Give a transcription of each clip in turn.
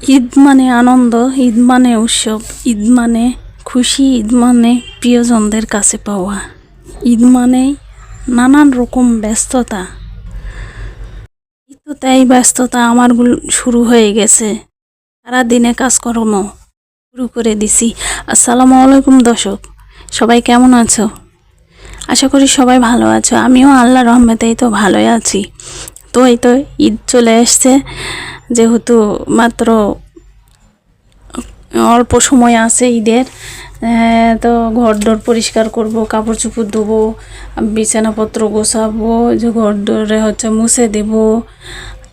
ঈদ মানে আনন্দ, ঈদ মানে উৎসব, ঈদ মানে খুশি, ঈদ মানে প্রিয়জনদের কাছে পাওয়া। ঈদ মানে নানান রকম ব্যস্ততা। তো তাই ব্যস্ততা আমার শুরু হয়ে গেছে। সারা দিনে কাজকর্ম শুরু করে দিছি। আসসালামু আলাইকুম দর্শক, সবাই কেমন আছো? আশা করি সবাই ভালো আছো। আমিও আল্লাহ রহমতেই তো ভালোই আছি। তো এই তো ঈদ চলে এসছে যেহেতু মাত্র অল্প সময় আছে ঈদের তো ঘর দোর পরিষ্কার করব, কাপড় চোপড় ধোবো, বিছানাপত্র গোছাবো যে ঘর দোরে হচ্ছে মুছে দেব।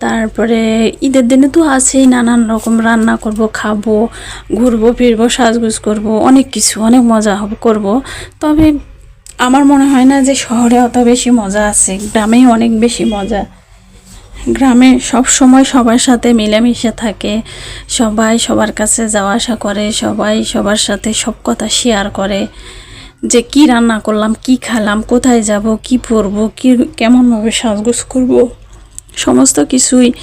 তারপরে ঈদের দিনে তো আছেই, নানান রকম রান্না করব, খাব, ঘুরবো, ফিরবো, সাজগুজ করব, অনেক কিছু, অনেক মজা হবে করব। তবে আমার মনে হয় না যে শহরে অত বেশি মজা আছে, গ্রামেই অনেক বেশি মজা। গ্রামে সব সময় সবার সাথে মিলেমিশে থাকে। সবাই সবার কাছে যাওয়া আসা করে, সবাই সবার সাথে সব কথা শেয়ার করে। যে কি রান্না করলাম, কি খেলাম, কোথায় যাব, কি পরবো, কি কেমনভাবে সাজগোজ করব, সমস্ত কিছুই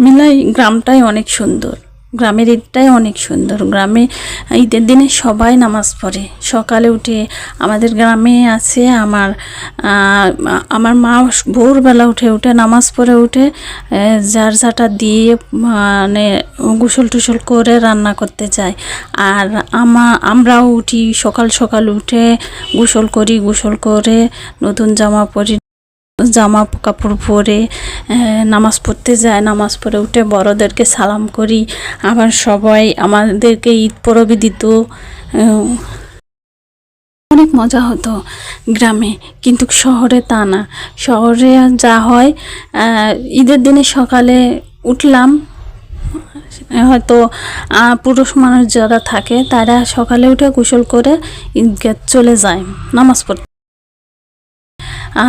মিলাই গ্রামটাই অনেক সুন্দর। গ্রামের ঈদটাই অনেক সুন্দর। গ্রামে, ঈদের দিনে সবাই নামাজ পড়ে। সকালে উঠে আমাদের গ্রামে আছে আমার আমার মা ভোরবেলা উঠে উঠে নামাজ পড়ে, উঠে যার যাটা দিয়ে মানে গোসল টুসল করে রান্না করতে যায়। আর আমা, আমরাও উঠি সকাল সকাল উঠে, গোসল করি, গোসল করে নতুন জামা পরি। জামা কাপড় পরে নামাজ পড়তে যায়, নামাজ পড়ে উঠে বড়দেরকে সালাম করি। আবার সবাই আমাদেরকে ঈদ পরবে দিত। অনেক মজা হতো গ্রামে, কিন্তু শহরে তা না। শহরে যা হয় ঈদের দিনে সকালে উঠলাম। হয়তো পুরুষ মানুষ যারা থাকে, তারা সকালে উঠে গোসল করে ঈদগাহ চলে যায়, নামাজ পড়তে।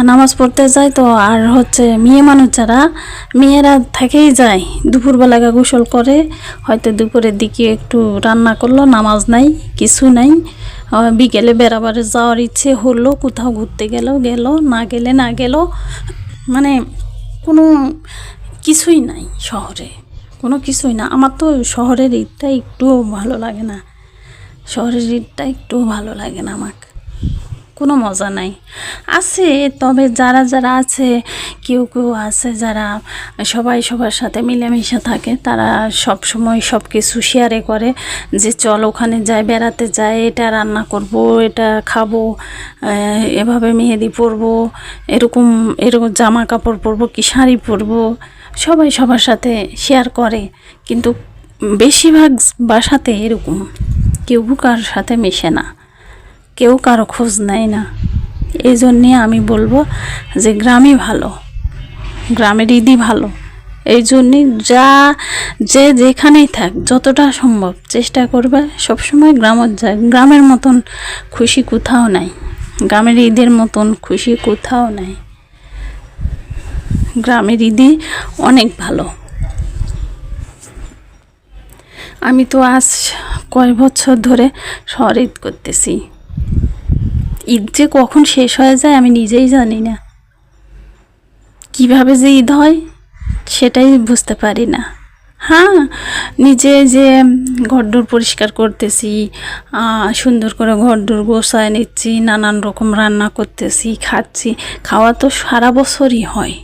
নামাজ পড়তে যায় তো আর হচ্ছে মেয়ে মানুষ যারা মেয়েরা থেকেই যায়। দুপুরবেলাকে গোসল করে, হয়তো দুপুরের দিকে একটু রান্না করল, নামাজ নাই, কিছু নাই। বিকেলে বেড়াবারে যাওয়ার ইচ্ছে হলো, কোথাও ঘুরতে গেল গেল, না গেলে না গেল। মানে কোনো কিছুই নাই শহরে, কোনো কিছুই না। আমার তো শহরের ঈদটা একটুও ভালো লাগে না। শহরের ঈদটা একটুও ভালো লাগে না আমাকে। কোনো মজা নাই। আছে, তবে যারা যারা আছে, কেউ কেউ আছে যারা সবাই সবার সাথে মিলেমিশে থাকে, তারা সব সময় সব কিছু শেয়ারে করে যে চল ওখানে যাই, বেড়াতে যাই, এটা রান্না করব, এটা খাব এভাবে মেহেদি পরবো, এরকম এরকম জামা কাপড় পরবো, কি শাড়ি পরবো, সবাই সবার সাথে শেয়ার করে, কিন্তু বেশিরভাগ বাসাতে এরকম, কেউ কার সাথে মেশে না। কেউ কারও খোঁজ নেয় না। এই জন্যে আমি বলব যে গ্রামই ভালো, গ্রামের ঈদই ভালো। এই জন্যে যা, যে যেখানেই থাক, যতটা সম্ভব চেষ্টা করবে সবসময় গ্রামের যায় গ্রামের মতন খুশি কোথাও নাই। গ্রামের ঈদের মতন খুশি কোথাও নাই। গ্রামের ঈদই অনেক ভালো। আমি তো আজ কয় বছর ধরে শহরে ঈদ করতেছি। ঈদ যে কখন শেষ হয়ে যায় আমি নিজেই জানি না। কীভাবে যে ঈদ হয় সেটাই বুঝতে পারি না। হ্যাঁ নিজে যে ঘরদোর পরিষ্কার করতেছি সুন্দর করে ঘরদোর গোছায় নিচ্ছি, নানান রকম রান্না করতেছি, খাচ্ছি, খাওয়া তো সারা বছরই হয়।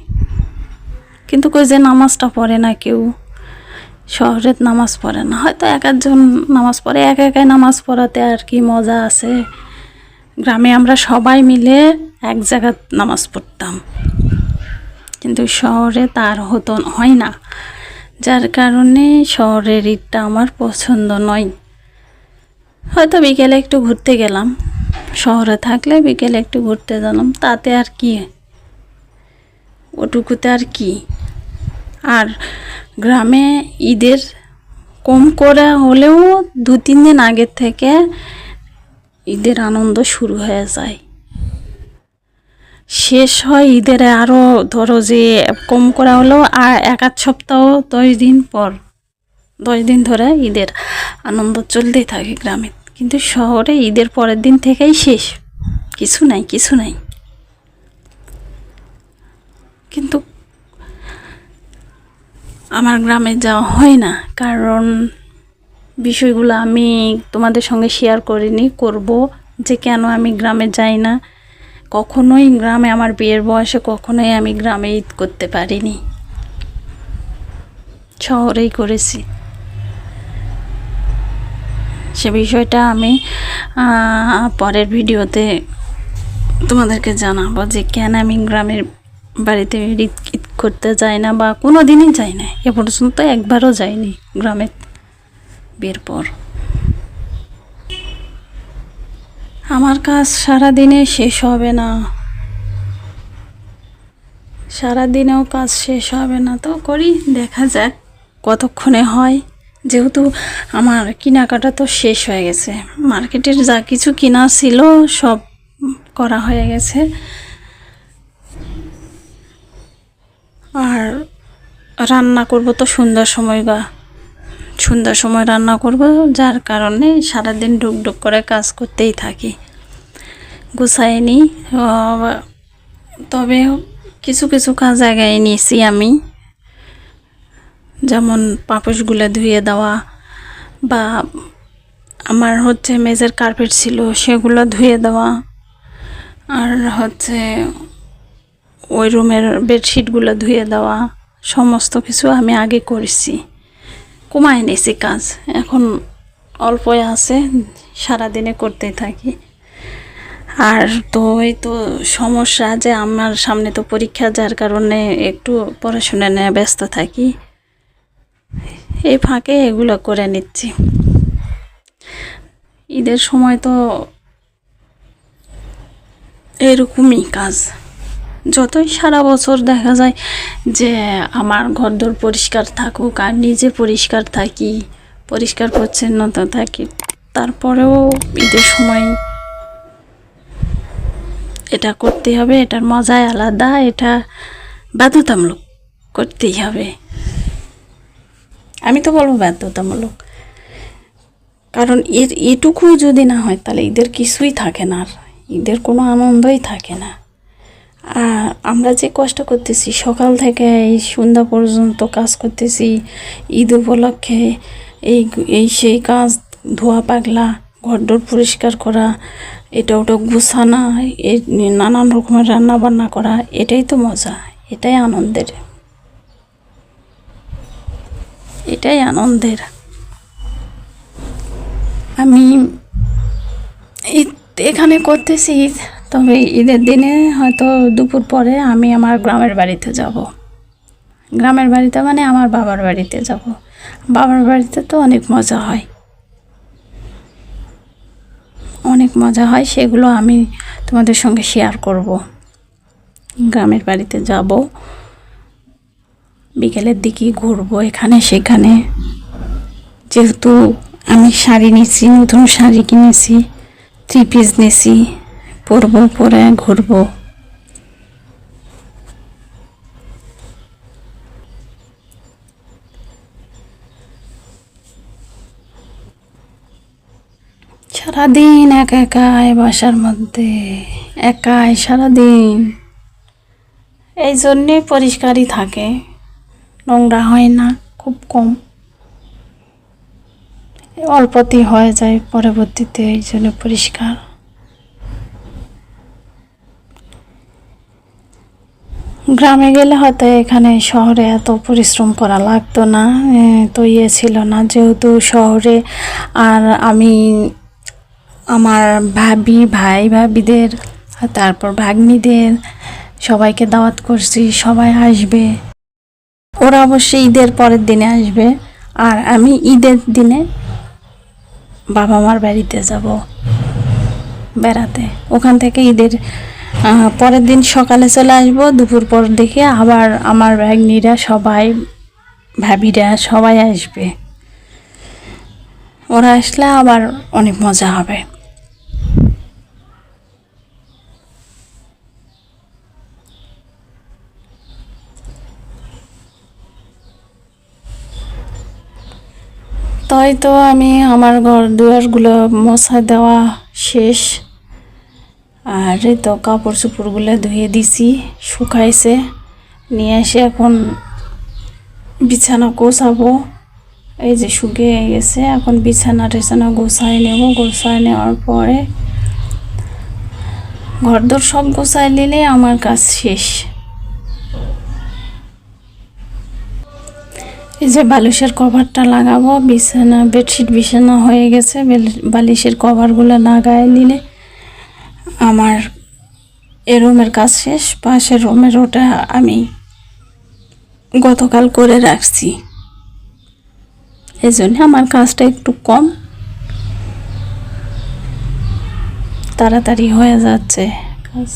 কিন্তু কই যে নামাজটা পড়ে না কেউ। শহরের নামাজ পড়ে না। হয়তো এক একজন নামাজ পড়ে, এক একাই নামাজ পড়াতে আর কি মজা আছে। গ্রামে আমরা সবাই মিলে এক জায়গায় নামাজ পড়তাম। কিন্তু শহরে তার হতো হয় না। যার কারণে শহরের ঈদটা আমার পছন্দ নয়। হয়তো বিকেলে একটু ঘুরতে গেলাম। শহরে থাকলে বিকেলে একটু ঘুরতে গেলাম। তাতে আর কি? ওটুকুতে আর কি? আর গ্রামে ঈদের কম করে হলেও দু তিন দিন আগের থেকে ঈদের আনন্দ শুরু হয়ে যায়। শেষ হয় ঈদের আরও ধরো যে কম করা হলেও আর এক আধ সপ্তাহ, দশ দিন পর, দশ দিন ধরে ঈদের আনন্দ চলতেই থাকে গ্রামে। কিন্তু শহরে ঈদের পরের দিন থেকেই শেষ। কিছু নাই কিছু নাই। কিন্তু আমার গ্রামে যাওয়া হয় না, কারণ বিষয়গুলো আমি তোমাদের সঙ্গে শেয়ার করিনি, করব যে কেন আমি গ্রামে যাই না। কখনোই গ্রামে আমার বিয়ের বয়সে কখনোই আমি গ্রামে ঈদ করতে পারিনি। শহরেই করেছি। সে বিষয়টা আমি পরের ভিডিওতে তোমাদেরকে জানাব যে কেন আমি গ্রামের বাড়িতে ঈদ ঈদ করতে যাই না বা কোনো দিনই যাই না। এ পর্যন্ত একবারও যাইনি গ্রামে। বিয়ের পর। আমার কাজ সারা দিনে শেষ হবে না। সারা দিনেও কাজ শেষ হবে না। তো করি, দেখা যাক কতক্ষণে হয়। যেহেতু আমার কেনাকাটা তো শেষ হয়ে গেছে। মার্কেটের যা কিছু কেনা ছিল সব করা হয়ে গেছে। আর রান্না করব তো সন্ধ্যার সময় বা সন্ধ্যার সময় রান্না করব যার কারণে সারাদিন ডুকডুক করে কাজ করতেই থাকি। গুছাইনি আহ, তবে কিছু কিছু কাজ জায়গায় নিয়েছি আমি। যেমন পাপোশগুলো ধুয়ে দেওয়া বা আমার হচ্ছে মেজের কার্পেট ছিল সেগুলো ধুয়ে দেওয়া। আর হচ্ছে ওই রুমের বেডশিটগুলো ধুয়ে দেওয়া সমস্ত কিছু আমি আগে করেছি। কমায় নিয়েছি কাজ। এখন অল্পই আছে, সারাদিনে করতেই থাকি। আর তো এই তো সমস্যা যে আমার সামনে তো পরীক্ষা, যার কারণে একটু পড়াশোনা নিয়ে ব্যস্ত থাকি। এই ফাঁকে এগুলো করে নিচ্ছি। ঈদের সময় তো এরকমই কাজ। যতই সারা বছর দেখা যায় যে আমার ঘরদোর পরিষ্কার থাকুক আর নিজে পরিষ্কার থাকি, পরিষ্কার পরিচ্ছন্নতা থাকি, তারপরেও ঈদের সময় এটা করতেই হবে, এটার মজাই আলাদা, এটা বাধ্যতামূলক করতেই হবে। আমি তো বলব বাধ্যতামূলক। কারণ এর এটুকু যদি না হয় তাহলে ঈদের কিছুই থাকে না আর, ঈদের কোনো আনন্দই থাকে না। আর আমরা যে কষ্ট করতেছি, সকাল থেকে এই সন্ধ্যা পর্যন্ত কাজ করতেছি, ঈদ উপলক্ষে এই এই সেই কাজ, ধোয়া পাগলা ঘরদোর পরিষ্কার করা, এটা ওটা গুছানা এই নানান রকমের রান্না বান্না করা, এটাই তো মজা, এটাই আনন্দের। এটাই আনন্দের। আমি এখানে করতেছি তবে ঈদের দিনে হয়তো দুপুর পরে আমি আমার গ্রামের বাড়িতে যাব। গ্রামের বাড়িতে মানে আমার বাবার বাড়িতে যাব। বাবার বাড়িতে তো অনেক মজা হয়। অনেক মজা হয়, সেগুলো আমি তোমাদের সঙ্গে শেয়ার করব। গ্রামের বাড়িতে যাব। বিকেলের দিকে ঘুরবো এখানে সেখানে। যেহেতু আমি শাড়ি নিয়েছি নতুন শাড়ি কিনেছি থ্রি পিস নিয়েছি পরবো পরে ঘুরবো। সারাদিন একা একাই বাসার মধ্যে, একাই সারাদিন। এই জন্যে পরিষ্কারই থাকে, নোংরা হয় না, খুব কম। অল্পতেই হয়ে যায় পরবর্তীতে, এই জন্য পরিষ্কার। গ্রামে গেলে হয়তো এখানে শহরে এত পরিশ্রম করা লাগতো না তো ইয়ে ছিল না। যেহেতু শহরে আর আমি, আমার ভাবি, ভাই ভাবিদের তারপর ভাগ্নিদের সবাইকে দাওয়াত করছি, সবাই আসবে। ওরা অবশ্যই ঈদের পরের দিনে আসবে, আর আমি ঈদের দিনে বাবা মার বাড়িতে যাব বেড়াতে। ওখান থেকে ঈদের পরের দিন সকালে চলে আসব, দুপুর পর দেখে আবার আমার ভাগ্নিরা সবাই, ভাবিরা সবাই আসবে। ওরা আসলে আবার অনেক মজা হবে। তাই তো আমি আমার ঘর দুয়ারগুলো মশা দেওয়া শেষ। আর এই তো কাপড় চোপড়গুলো ধুয়ে দিছি, শুকাইছে। নিয়ে এসে এখন বিছানা গোছাবো। এই যে শুকিয়ে গেছে, এখন বিছানা টিছানা গোছাই নেব। গোছাই নেওয়ার পরে ঘরদোর সব গোছাই নিলে আমার কাজ শেষ। এই যে বালিশের কভারটা লাগাবো, বিছানা, বেডশিট বিছানা হয়ে গেছে বালিশের কভারগুলো লাগাই নিলে আমার এ রুমের কাজ শেষ, পাশের রুমের ওটা আমি গতকাল করে রাখছি। এই জন্য আমার কাজটা একটু কম। তাড়াতাড়ি হয়ে যাচ্ছে কাজ।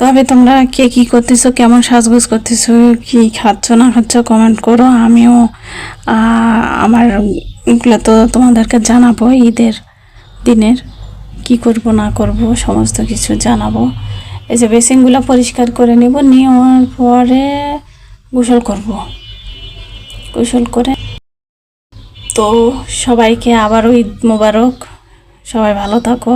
তবে তোমরা কে কি করতেছো, কেমন সাজগোজ করতেছো, কি খাচ্ছ, না খাচ্ছ কমেন্ট করো। আমিও আমার, এগুলো তো তোমাদেরকে জানাব ঈদের দিনের। কি করব, না করব, সমস্ত কিছু জানাব। এই যে বেসিনগুলো পরিষ্কার করে নেব, নেওয়ার পরে গোসল করব। গোসল করে তো সবাইকে আবারও ঈদ মোবারক। সবাই ভালো থাকো।